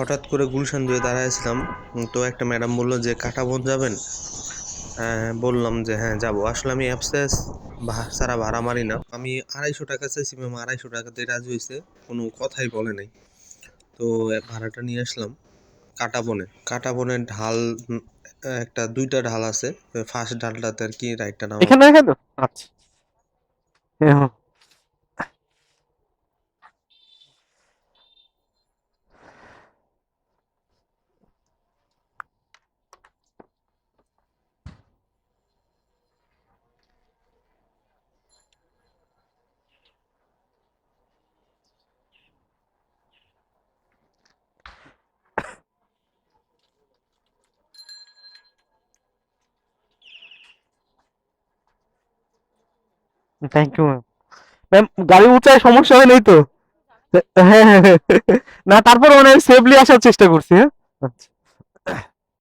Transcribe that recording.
হঠাৎ করে গুলশান দিয়ে দাঁড়াইছিলাম, তো একটা ম্যাডাম বলল যে কাটাবন যাবেন? হ্যাঁ বললাম যে হ্যাঁ যাব। আসলে আমি অ্যাপসে সারা ভাড়া মারি না। আমি আড়াইশো টাকা চাইছি, ম্যাম, আড়াইশো টাকাতে রাজি হয়েছে কোনো কথাই বলে নাই। তো ভাড়াটা নিয়ে আসলাম কাটাবনে কাটাবনের ঢাল, একটা, দুইটা ঢাল আছে, ফার্স্ট ঢালটাতে আর কি রাইটটা নাম এখানে রেখে তো? আচ্ছা। থ্যাংক ইউ ম্যাম ম্যাম গাড়ি উঁচায় সমস্যা হয় নাই তো? হ্যাঁ হ্যাঁ হ্যাঁ। না, তারপর মানে সেফলি আসার চেষ্টা করছি হ্যাঁ? আচ্ছা।